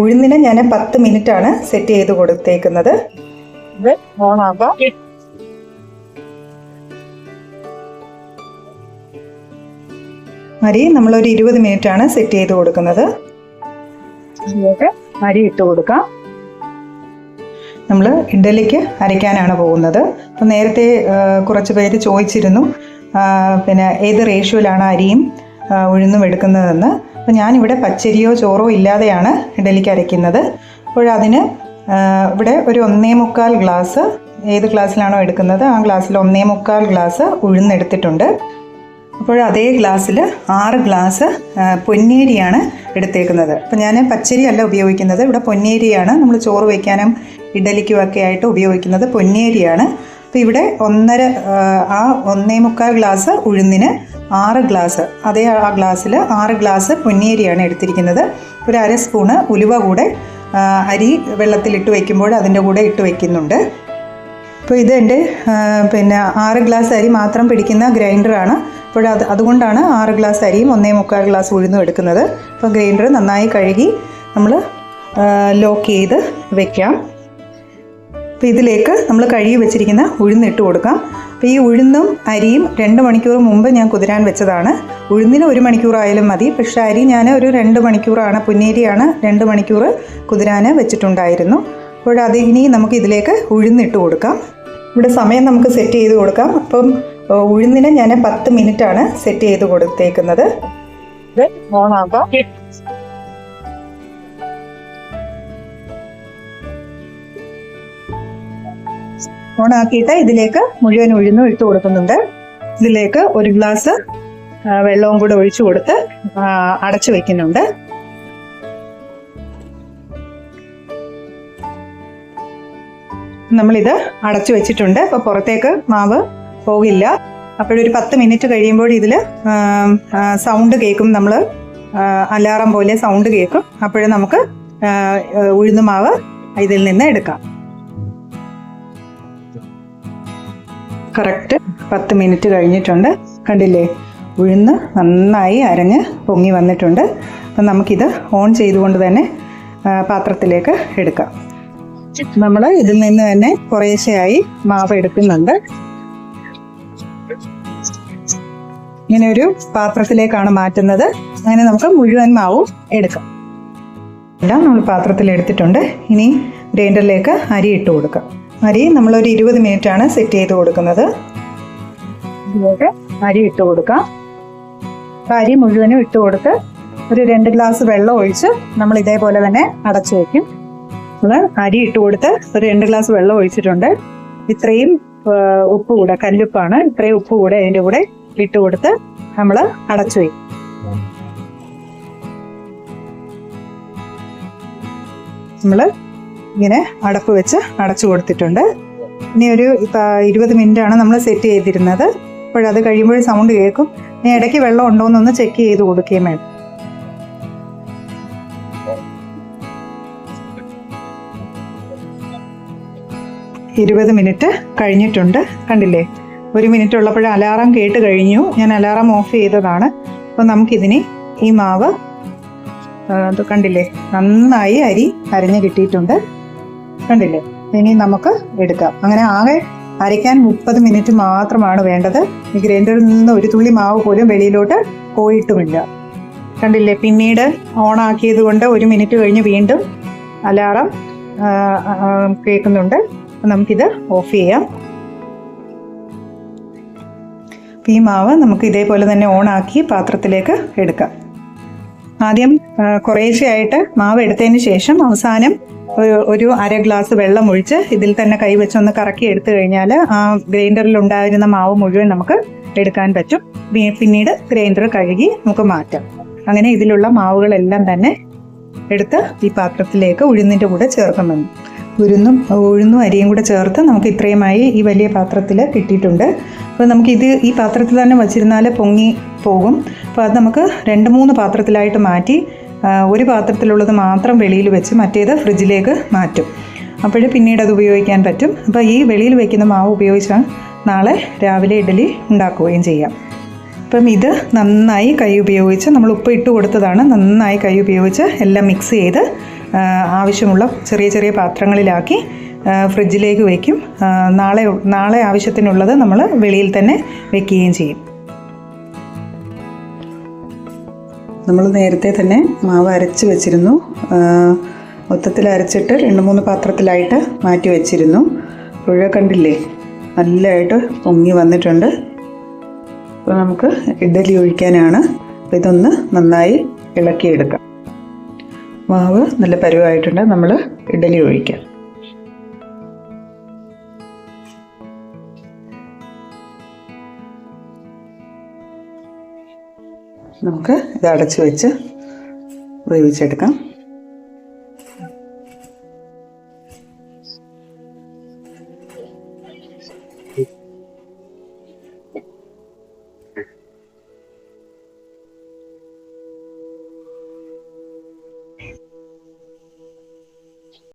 ഉഴുന്നിന് ഞാൻ പത്ത് മിനിറ്റ് ആണ് സെറ്റ് ചെയ്ത് കൊടുത്തേക്കുന്നത്. ഇത് ഓണാക്കാം അരി നമ്മളൊരു ഇരുപത് മിനിറ്റ് ആണ് സെറ്റ് ചെയ്ത് കൊടുക്കുന്നത്. അരി ഇട്ട് കൊടുക്കാം. നമ്മൾ ഇഡലിക്ക് അരയ്ക്കാനാണ് പോകുന്നത്. അപ്പം നേരത്തെ കുറച്ച് പേര് ചോദിച്ചിരുന്നു പിന്നെ ഏത് റേഷ്യോയിലാണ് അരിയും ഉഴുന്നും എടുക്കുന്നതെന്ന്. അപ്പോൾ ഞാനിവിടെ പച്ചരിയോ ചോറോ ഇല്ലാതെയാണ് ഇഡലിക്ക് അരയ്ക്കുന്നത്. അപ്പോൾ അതിന് ഇവിടെ ഒരു ഒന്നേ മുക്കാൽ ഗ്ലാസ് ഏത് ഗ്ലാസ്സിലാണോ എടുക്കുന്നത് ആ ഗ്ലാസ്സിൽ ഒന്നേ മുക്കാൽ ഗ്ലാസ് ഉഴുന്നെടുത്തിട്ടുണ്ട്. അപ്പോൾ അതേ ഗ്ലാസ്സിൽ ആറ് ഗ്ലാസ് പൊന്നേരിയാണ് എടുത്തേക്കുന്നത്. അപ്പോൾ ഞാൻ പച്ചരി അല്ല ഉപയോഗിക്കുന്നത് ഇവിടെ പൊന്നേരിയാണ്. നമ്മൾ ചോറ് വയ്ക്കാനും ഇഡലിക്കും ഒക്കെ ആയിട്ട് ഉപയോഗിക്കുന്നത് പൊന്നേരിയാണ്. അപ്പോൾ ഇവിടെ ഒന്നര ആ ഒന്നേ മുക്കാൽ ഗ്ലാസ് ഉഴുന്നിന് ആറ് ഗ്ലാസ് അതേ ആ ഗ്ലാസ്സിൽ ആറ് ഗ്ലാസ് പൊന്നേരിയാണ് എടുത്തിരിക്കുന്നത്. ഒരു അര സ്പൂണ് ഉലുവ കൂടെ അരി അരി വെള്ളത്തിലിട്ട് വയ്ക്കുമ്പോൾ അതിന്റെ കൂടെ ഇട്ട് വയ്ക്കുന്നുണ്ട്. അപ്പോൾ ഇത് എന്റെ പിന്നെ ആറ് ഗ്ലാസ് അരി മാത്രം പിടിക്കുന്ന ഗ്രൈൻഡറാണ്. അപ്പോൾ അത് അതുകൊണ്ടാണ് ആറ് ഗ്ലാസ് അരിയും ഒന്നേ മുക്കാൽ ഗ്ലാസ് ഉഴുന്നും എടുക്കുന്നത്. അപ്പോൾ ഗ്രൈൻഡർ നന്നായി കഴുകി നമ്മൾ ലോക്ക് ചെയ്ത് വെക്കാം. അപ്പോൾ ഇതിലേക്ക് നമ്മൾ കഴുകി വെച്ചിരിക്കുന്ന ഉഴുന്നിട്ട് കൊടുക്കാം. അപ്പോൾ ഈ ഉഴുന്നും അരിയും രണ്ട് മണിക്കൂർ മുമ്പ് ഞാൻ കുതിരാൻ വെച്ചതാണ്. ഉഴുന്നിന് ഒരു മണിക്കൂറായാലും മതി. പക്ഷേ അരി ഞാൻ ഒരു രണ്ട് മണിക്കൂറാണ് പുന്നേരിയാണ് രണ്ട് മണിക്കൂർ കുതിരാൻ വെച്ചിട്ടുണ്ടായിരുന്നു. അപ്പോൾ അത് ഇനി നമുക്ക് ഇതിലേക്ക് ഉഴുന്നിട്ട് കൊടുക്കാം. ഇവിടെ സമയം നമുക്ക് സെറ്റ് ചെയ്ത് കൊടുക്കാം. അപ്പം ഉഴുന്നിന് ഞാൻ പത്ത് മിനിറ്റാണ് സെറ്റ് ചെയ്ത് കൊടുത്തേക്കുന്നത്. ഓണാക്കാം ഓണാക്കിയിട്ട് ഇതിലേക്ക് മുഴുവൻ ഉഴുന്നും ഇട്ട് കൊടുക്കുന്നുണ്ട്. ഇതിലേക്ക് ഒരു ഗ്ലാസ് വെള്ളവും കൂടെ ഒഴിച്ചു കൊടുത്ത് അടച്ചു വെക്കുന്നുണ്ട്. നമ്മളിത് അടച്ചു വെച്ചിട്ടുണ്ട്. അപ്പോൾ പുറത്തേക്ക് മാവ് പോകില്ല. അപ്പോഴൊരു പത്ത് മിനിറ്റ് കഴിയുമ്പോൾ ഇതിൽ സൗണ്ട് കേൾക്കും നമ്മൾ അലാറം പോലെ സൗണ്ട് കേൾക്കും അപ്പോഴും നമുക്ക് ഉഴുന്നുമാവ് ഉഴുന്ന് മാവ് ഇതിൽ നിന്ന് എടുക്കാം. കറക്റ്റ് പത്ത് മിനിറ്റ് കഴിഞ്ഞിട്ടുണ്ട്. കണ്ടില്ലേ? ഉഴുന്ന് നന്നായി അരഞ്ഞ് പൊങ്ങി വന്നിട്ടുണ്ട്. അപ്പം നമുക്കിത് ഓൺ ചെയ്തുകൊണ്ട് തന്നെ പാത്രത്തിലേക്ക് എടുക്കാം. നമ്മൾ ഇതിൽ നിന്ന് തന്നെ കുറേശ്ശെയായി മാവ് എടുക്കുന്നുണ്ട്. ഇങ്ങനെ ഒരു പാത്രത്തിലേക്കാണ് മാറ്റുന്നത്. അങ്ങനെ നമുക്ക് മുഴുവൻ മാവും എടുക്കാം. എല്ലാം നമ്മൾ പാത്രത്തിൽ എടുത്തിട്ടുണ്ട്. ഇനി ഗ്രൈൻഡറിലേക്ക് അരി ഇട്ട് കൊടുക്കാം. അരി നമ്മളൊരു ഇരുപത് മിനിറ്റ് ആണ് സെറ്റ് ചെയ്ത് കൊടുക്കുന്നത്. ഇതിലേക്ക് അരി ഇട്ട് കൊടുക്കാം. അരി മുഴുവനും ഇട്ട് കൊടുത്ത് ഒരു രണ്ട് ഗ്ലാസ് വെള്ളം ഒഴിച്ച് നമ്മൾ ഇതേപോലെ തന്നെ അടച്ചു വയ്ക്കും അരി ഇട്ട് കൊടുത്ത് ഒരു രണ്ട് ഗ്ലാസ് വെള്ളം ഒഴിച്ചിട്ടുണ്ട്. ഇത്രയും ഉപ്പ് കൂടെ കല്ലുപ്പാണ്. ഇത്രയും ഉപ്പ് കൂടെ അതിന്റെ കൂടെ ഇട്ട് കൊടുത്ത് നമ്മൾ അടച്ചു വയ്ക്കും നമ്മൾ ഇങ്ങനെ അടപ്പ് വെച്ച് അടച്ചു കൊടുത്തിട്ടുണ്ട്. ഇനി ഒരു ഇരുപത് ആണ് നമ്മൾ സെറ്റ് ചെയ്തിരുന്നത്. അപ്പോഴത് കഴിയുമ്പോൾ സൗണ്ട് കേൾക്കും. ഇനി ഇടയ്ക്ക് വെള്ളം ഉണ്ടോ എന്നൊന്ന് ചെക്ക് ചെയ്ത് കൊടുക്കുകയും വേണം. ഇരുപത് മിനിറ്റ് കഴിഞ്ഞിട്ടുണ്ട്. കണ്ടില്ലേ? ഒരു മിനിറ്റ് ഉള്ളപ്പോൾ അലാറം കേട്ട് കഴിഞ്ഞു. ഞാൻ അലാറം ഓഫ് ചെയ്തതാണ്. അപ്പോൾ നമുക്കിതിന് ഈ മാവ് അത് കണ്ടില്ലേ? നന്നായി അരി അരഞ്ഞ് കിട്ടിയിട്ടുണ്ട്. കണ്ടില്ലേ? ഇനി നമുക്ക് എടുക്കാം. അങ്ങനെ ആകെ അരയ്ക്കാൻ മുപ്പത് മിനിറ്റ് മാത്രമാണ് വേണ്ടത്. ഈ ഗ്രൈൻഡറിൽ നിന്ന് ഒരു തുള്ളി മാവ് പോലും വെളിയിലോട്ട് പോയിട്ടുമില്ല. കണ്ടില്ലേ? പിന്നീട് ഓണാക്കിയത് കൊണ്ട് ഒരു മിനിറ്റ് കഴിഞ്ഞ് വീണ്ടും അലാറം കേൾക്കുന്നുണ്ട്. നമുക്കിത് ഓഫ് ചെയ്യാം. ഈ മാവ് നമുക്ക് ഇതേപോലെ തന്നെ ഓണാക്കി പാത്രത്തിലേക്ക് എടുക്കാം. ആദ്യം കുറേശ്ശെയായിട്ട് മാവ് എടുത്തതിന് ശേഷം അവസാനം ഒരു- അര ഗ്ലാസ് വെള്ളം ഒഴിച്ച് ഇതിൽ തന്നെ കൈവച്ചൊന്ന് കറക്കി എടുത്തു കഴിഞ്ഞാൽ ആ ഗ്രൈൻഡറിൽ ഉണ്ടായിരുന്ന മാവ് മുഴുവൻ നമുക്ക് എടുക്കാൻ പറ്റും. പിന്നീട് ഗ്രൈൻഡർ കഴുകി നമുക്ക് മാറ്റാം. അങ്ങനെ ഇതിലുള്ള മാവുകളെല്ലാം തന്നെ എടുത്ത് ഈ പാത്രത്തിലേക്ക് ഉഴുന്നിന്റെ കൂടെ ചേർക്കുന്നുണ്ട് ഉഴുന്നും ഉഴുന്നും അരിയും കൂടെ ചേർത്ത് നമുക്ക് ഇത്രയുമായി ഈ വലിയ പാത്രത്തിൽ കിട്ടിയിട്ടുണ്ട്. അപ്പോൾ ഇത് ഈ പാത്രത്തിൽ തന്നെ വച്ചിരുന്നാൽ പൊങ്ങി പോകും. അപ്പോൾ അത് നമുക്ക് രണ്ട് മൂന്ന് പാത്രത്തിലായിട്ട് മാറ്റി ഒരു പാത്രത്തിലുള്ളത് മാത്രം വെളിയിൽ വെച്ച് മറ്റേത് ഫ്രിഡ്ജിലേക്ക് മാറ്റും. അപ്പോഴേ പിന്നീട് അത് ഉപയോഗിക്കാൻ പറ്റും. അപ്പോൾ ഈ വെളിയിൽ വയ്ക്കുന്ന മാവ് ഉപയോഗിച്ചാൽ നാളെ രാവിലെ ഇഡലി ഉണ്ടാക്കുകയും ചെയ്യാം. അപ്പം ഇത് നന്നായി കൈ ഉപയോഗിച്ച് നമ്മൾ ഉപ്പ് ഇട്ട് കൊടുത്തതാണ്. നന്നായി കൈ ഉപയോഗിച്ച് എല്ലാം മിക്സ് ചെയ്ത് ആവശ്യമുള്ള ചെറിയ ചെറിയ പാത്രങ്ങളിലാക്കി ഫ്രിഡ്ജിലേക്ക് വയ്ക്കും നാളെ നാളെ ആവശ്യത്തിനുള്ളത് നമ്മൾ വെളിയിൽ തന്നെ വെക്കുകയും ചെയ്യും. നമ്മൾ നേരത്തെ തന്നെ മാവ് അരച്ച് വെച്ചിരുന്നു. മൊത്തത്തിൽ അരച്ചിട്ട് രണ്ട് മൂന്ന് പാത്രത്തിലായിട്ട് മാറ്റി വെച്ചിരുന്നു. പുഴ കണ്ടില്ലേ? നല്ലതായിട്ട് പൊങ്ങി വന്നിട്ടുണ്ട്. അപ്പോൾ നമുക്ക് ഇഡലി ഒഴിക്കാനാണ്. അപ്പോൾ ഇതൊന്ന് നന്നായി ഇളക്കിയെടുക്കാം. മാവ് നല്ല പരുവായിട്ടുണ്ട്. നമ്മൾ ഇഡലി ഒഴിക്കാം. നമുക്ക് ഇത് അടച്ചു വെച്ച് വേവിച്ചെടുക്കാം.